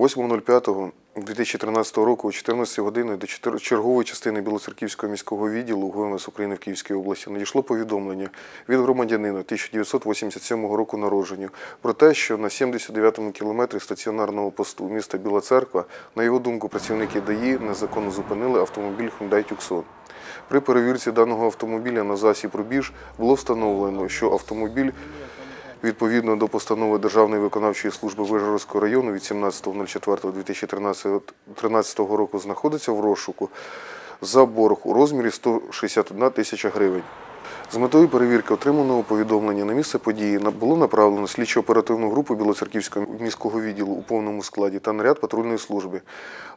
8.05.2013 року о 14 години до чергової частини Білоцерківського міського відділу ГУМС України в Київській області надійшло повідомлення від громадянина 1987 року народження про те, що на 79-му кілометрі стаціонарного посту міста Біла Церква, на його думку, працівники ДАІ незаконно зупинили автомобіль Hyundai Tucson. При перевірці даного автомобіля на засіб рубіж було встановлено, що автомобіль Відповідно до постанови Державної виконавчої служби Вижгородського району від 17.04.2013 року знаходиться в розшуку за борг у розмірі 161 тисяча гривень. З метою перевірки отриманого повідомлення на місце події було направлено слідчо-оперативну групу Білоцерківського міського відділу у повному складі та наряд патрульної служби.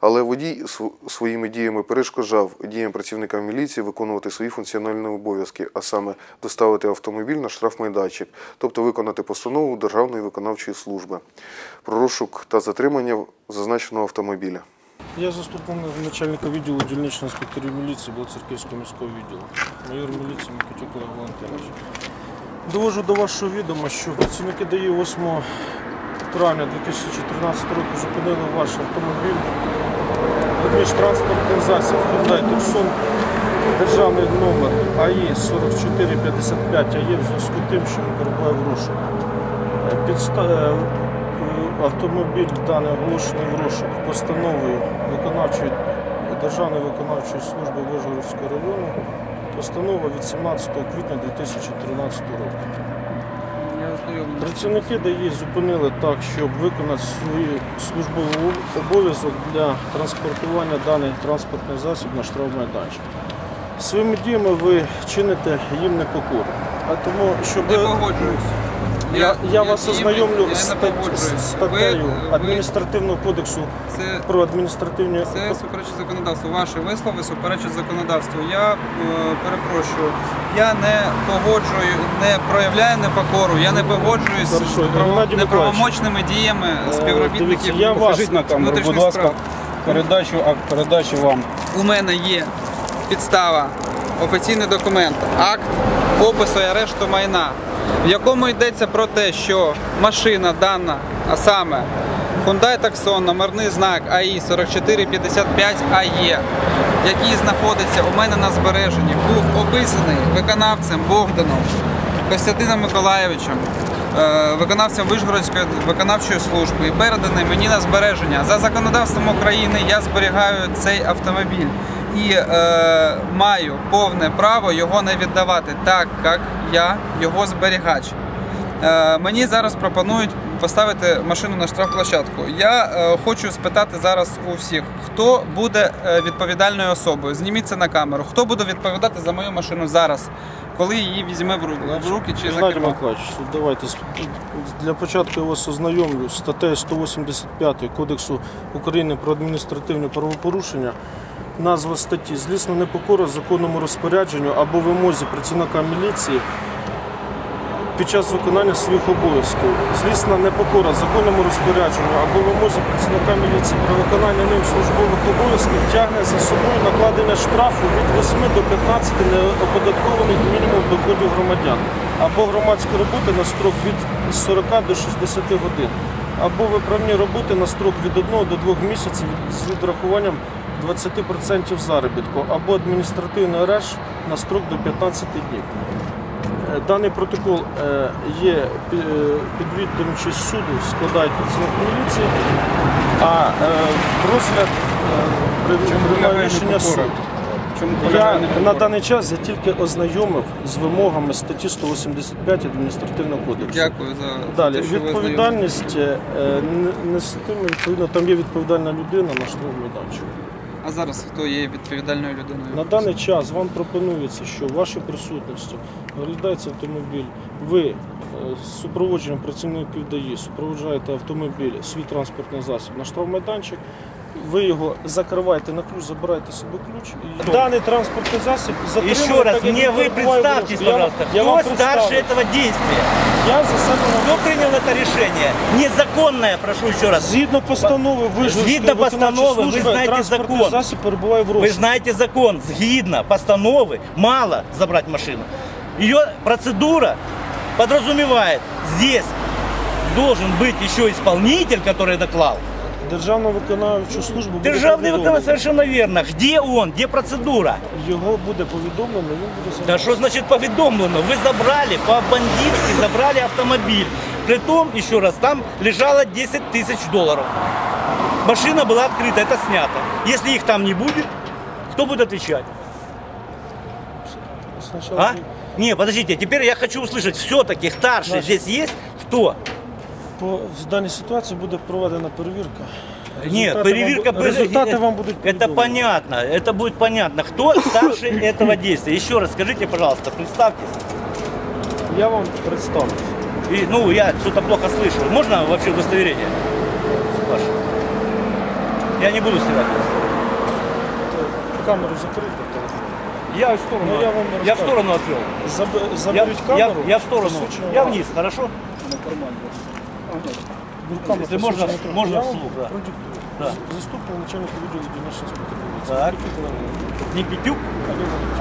Але водій своїми діями перешкоджав діям працівника міліції виконувати свої функціональні обов'язки, а саме доставити автомобіль на штрафмайданчик, тобто виконати постанову Державної виконавчої служби про розшук та затримання зазначеного автомобіля. Я заступник начальника відділу дільничного інспекторів міліції Білоцерківського міського відділу, майор міліції Микитюк Олег Валентинович. Довожу до вашого відома, що працівники ДАІ 8 травня 2014 року зупинили ваш автомобіль, транспортний засіб Hyundai Tucson, державний номер АІ 4455 АЄ в зв'язку з тим, що він перебуває в розшуку. Автомобіль даний оголошений в розшук постановою виконавчої Державної виконавчої служби Вижгородського району. Постанова від 17 квітня 2013 року. Працівники ДАІ зупинили так, щоб виконати свій службовий обов'язок для транспортування даний транспортний засіб на штрафмайданчик. Своїми діями ви чините їм непокору. А тому, щоб Не погоджуюсь. Я, я вас ознайомлю з стат- з статтею адміністративного кодексу Це, про адміністративні це суперечить законодавству. Ваші вислови суперечать законодавству. Я е, перепрошую. Я не погоджую, не проявляю непокору. Я не погоджуюсь з Хорошо, право- Геннадій неправомочними діями Е, співробітників. дивіться, я вас- Покажіть на камеру, будь внутрішніх ласка, справ. передачу, акт передачі вам. У мене є підстава, офіційний документ, акт опису і арешту майна, в якому йдеться про те, що машина дана, а саме Hyundai Tucson, номерний знак АІ 4455 АЕ, який знаходиться у мене на збереженні, був описаний виконавцем Богданом Костянтином Миколаєвичем, е, виконавцем Вишгородської виконавчої служби і переданий мені на збереження. За законодавством України я зберігаю цей автомобіль і е, маю повне право його не віддавати, так як я його зберігач. Е, Мені зараз пропонують поставити машину на штрафплощадку. Я е, хочу спитати зараз у всіх, хто буде е, відповідальною особою. Зніміть це на камеру. Хто буде відповідати за мою машину зараз, коли її візьме в руки, в руки чи за Геннадій кермо? Миколаївич, давайте для початку я вас ознайомлю з статтею 185 Кодексу України про адміністративні правопорушення. Назва статті злісна непокора законному розпорядженню або вимозі працівника міліції під час виконання своїх обов'язків. Злісна непокора законному розпорядженню або вимозі працівника міліції при виконанні ним службових обов'язків тягне за собою накладення штрафу від 8 до 15 неоподаткованих мінімум доходів громадян або громадські роботи на строк від 40 до 60 годин, або виправні роботи на строк від 1 до 2 місяців з відрахуванням 20% заробітку, або адміністративний арешт на строк до 15 днів. Е, Даний протокол е, є е, суду, складають працівник міліції, а розгляд приймає рішення непокора? суд. Чому Я на даний час я тільки ознайомив з вимогами статті 185 адміністративного кодексу. Дякую за Далі те, що відповідальність е, не- нестиме, відповідно, там є відповідальна людина на штрафмайданчику. А зараз хто є відповідальною людиною? На даний час вам пропонується, що в вашій присутності оглядається автомобіль. Ви е, з супроводженням працівників ДАІ супроводжаєте автомобіль, свій транспортний засіб на штрафмайданчик. Ви його закриваєте на ключ, забираєте собі ключ. І... Даний транспортний засіб затримує, Еще раз, так, як мне він вы перебуває в представьтесь, розшуку. Я вам- пожалуйста, я вам кто старше представлю. этого действия? Я за себе Кто принял это решение? Незаконное, прошу еще раз. Згідно постанови Вижгородської Згідно постанови, виконавчої ви служби, знаєте транспортний закон. засіб перебуває в Вы розшуку. знаете закон, сгидно постановы, мало забрать машину. Ее процедура подразумевает, здесь должен быть еще исполнитель, который доклал, Державну виконавчу службу буде Державный повідомлено. выполнитель совершенно верно. Где он? Где процедура? Його буде повідомлено, він буде Да задоволений. что значит поведомлено? Вы забрали, по-бандитски забрали автомобиль. Притом, еще раз, там лежало 10 тысяч долларов. Машина была открыта, это снято. Если их там не будет, кто будет отвечать? Спочатку А? Не, подождите, теперь я хочу услышать, все-таки старший Наш- здесь есть? Кто? По в даній ситуації буде проведена перевірка. Нет, Результати перевірка вам, бу- результати вам будуть Это повідомлені. понятно, это будет понятно. Кто старший этого действия? Еще раз скажите, пожалуйста, представьтесь. Я вам представлю. И, ну, я что-то плохо слышу. Можно вообще удостоверение? Ваше? Я не буду снимать. Камеру закрити. Я в сторону, Ну, я вам я в расскажу. сторону отвел. Заб- Я, Заберіть я, камеру. я в сторону. посвідчення Я вам. вниз, хорошо? Руками Если можно, посвідчення трохи. можно Я вам вслух, да. продиктую. Да. Заступник начальника відділу дільничної інспекції. Так. Никитюк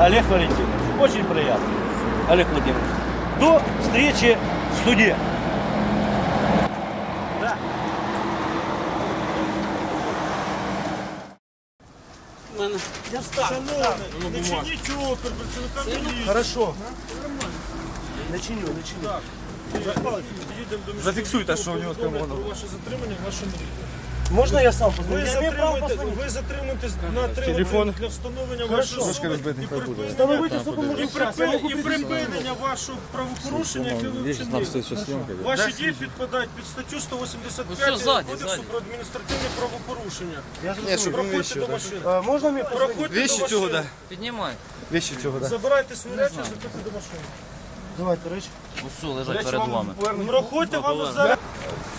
Олег Валентинович. Очень приятно. Олег Владимирович. До встречи в суде. Да. Не чиніть опір працівникам міліції. Хорошо. Не чиню, Зафіксуйте, що у нього про ваше затримання в вашому. Можна я сам Ви? Я маю право затримуєте, позвонити. ви затримуєтесь на три Телефон. години для встановлення вашої Трошки особи розбитий і хай буде. припинення- Встановити особу можна зараз, я припи- можу і припинення вашого правопорушення, яке ви вчинили. Ваші дії підпадають під статтю 185 Кодексу про адміністративне правопорушення. Проходьте до машини. Е, Можна мені позвонити? Проходьте до цього, машини. Піднімай. Вещи цього, да. Забирайте свої речі, заходьте до машини. Давайте речі. Усу лежать перед вами. Врахуйте вам зараз.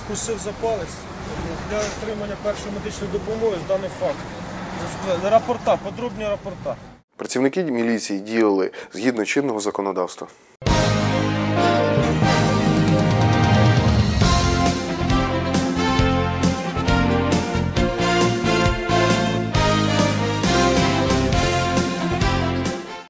Вкусив за палець для отримання першої медичної допомоги з даний факт. Рапорта, подробні рапорта. Працівники міліції діяли згідно чинного законодавства.